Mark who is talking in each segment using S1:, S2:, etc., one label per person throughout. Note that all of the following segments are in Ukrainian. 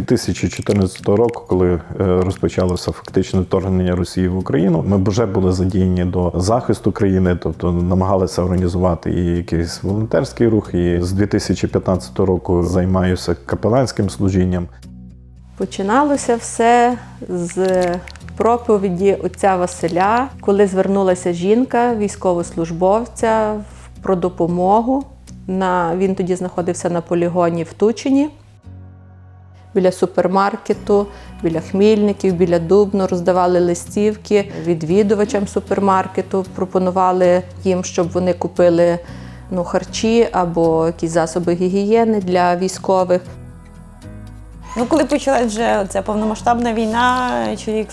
S1: 2014 року, коли е, розпочалося фактичне вторгнення Росії в Україну, ми вже були задіяні до захисту країни, тобто намагалися організувати і якийсь волонтерський рух. І з 2015 року займаюся капеланським служінням.
S2: Починалося все з проповіді отця Василя, коли звернулася жінка, військовослужбовця про допомогу. На, він тоді знаходився на полігоні в Тучині. Біля супермаркету, біля хмільників, біля Дубно роздавали листівки відвідувачам супермаркету, пропонували їм, щоб вони купили ну, харчі або якісь засоби гігієни для військових.
S3: Ну, коли почалась вже ця повномасштабна війна, чоловік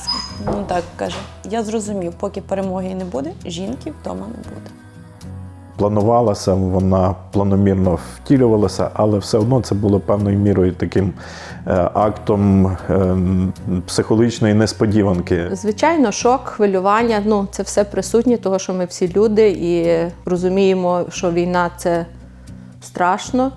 S3: ну так каже: я зрозумів, поки перемоги не буде, жінки вдома не буде.
S1: Планувалася, вона планомірно втілювалася, але все одно це було певною мірою таким е, актом е, психологічної несподіванки.
S2: Звичайно, шок, хвилювання ну це все присутнє, того що ми всі люди і розуміємо, що війна це страшно.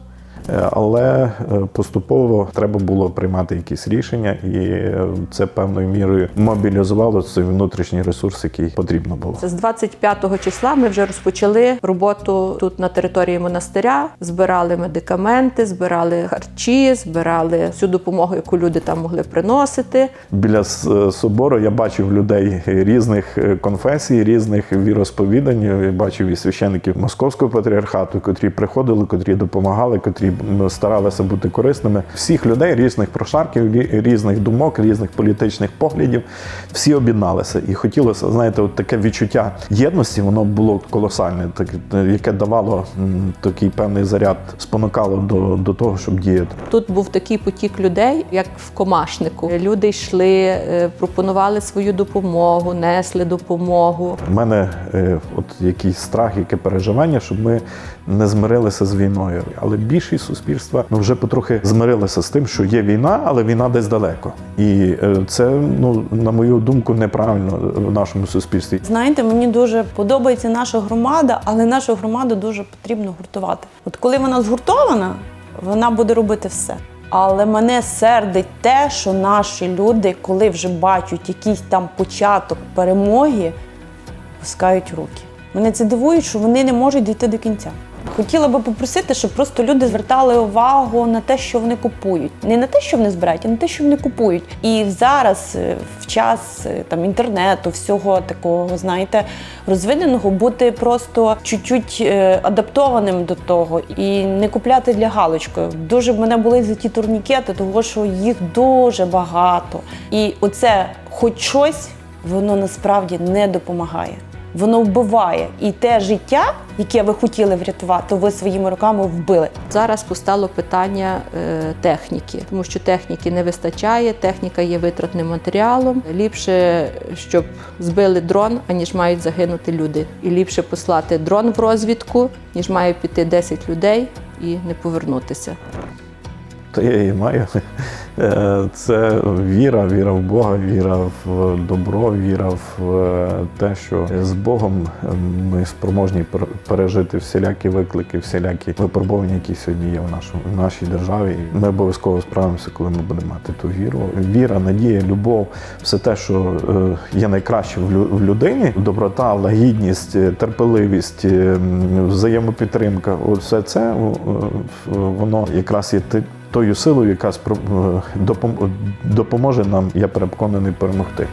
S1: Е, Але е, поступово треба було приймати якісь рішення, і е, це певною мірою мобілізувало цей внутрішній ресурс, який потрібно було.
S2: З 25 числа ми вже розпочали роботу тут на території монастиря. Збирали медикаменти, збирали харчі, збирали всю допомогу, яку люди там могли приносити.
S1: Біля собору я бачив людей різних е, конфесій, різних віросповідань. Я бачив і священиків московського патріархату, котрі приходили, котрі допомагали, котрі старалися бути корисними. Всіх людей різних прошарків, різних думок, різних політичних поглядів. Всі об'єдналися. І хотілося, знаєте, от таке відчуття єдності, воно було колосальне, так, яке давало такий певний заряд, спонукало до, до того, щоб діяти.
S2: Тут був такий потік людей, як в комашнику. Люди йшли, е, пропонували свою допомогу, несли допомогу.
S1: У мене е, от якийсь страх, яке переживання, щоб ми не змирилися з війною. Але більшість суспільства вже потрохи змирилися з тим, що є війна, але війна десь далеко. І е, це, ну, на мою думку, неправильно в нашому суспільстві.
S3: Знаєте, мені дуже подобається наша громада, але нашу громаду дуже потрібно гуртувати. От коли вона згуртована, вона буде робити все. Але мене сердить те, що наші люди, коли вже бачать якийсь там початок перемоги, пускають руки. Мене це дивує, що вони не можуть дійти до кінця. Хотіла би попросити, щоб просто люди звертали увагу на те, що вони купують, не на те, що вони збирають, а на те, що вони купують. І зараз, е, в час е, там інтернету, всього такого, знаєте, розвиненого, бути просто чуть-чуть е, адаптованим до того і не купляти для галочки. Дуже мене були за ті турнікети, того що їх дуже багато. І оце хоч щось, воно насправді не допомагає. Воно вбиває і те життя, яке ви хотіли врятувати, ви своїми руками вбили.
S2: Зараз постало питання е, техніки, тому що техніки не вистачає, техніка є витратним матеріалом. Ліпше, щоб збили дрон, аніж мають загинути люди. І ліпше послати дрон в розвідку, ніж має піти 10 людей і не повернутися.
S1: То я її маю. Е, Це віра, віра в Бога, віра в добро, віра в е, те, що з Богом е, ми спроможні пер- пережити всілякі виклики, всілякі випробування, які сьогодні є в нашому в нашій державі. Ми обов'язково справимося, коли ми будемо мати ту віру. Віра, надія, любов, все те, що є найкраще в лю- в людині: доброта, лагідність, терпеливість, взаємопідтримка. Все це воно якраз є тою силою, яка е, допоможе нам, я переконаний, перемогти.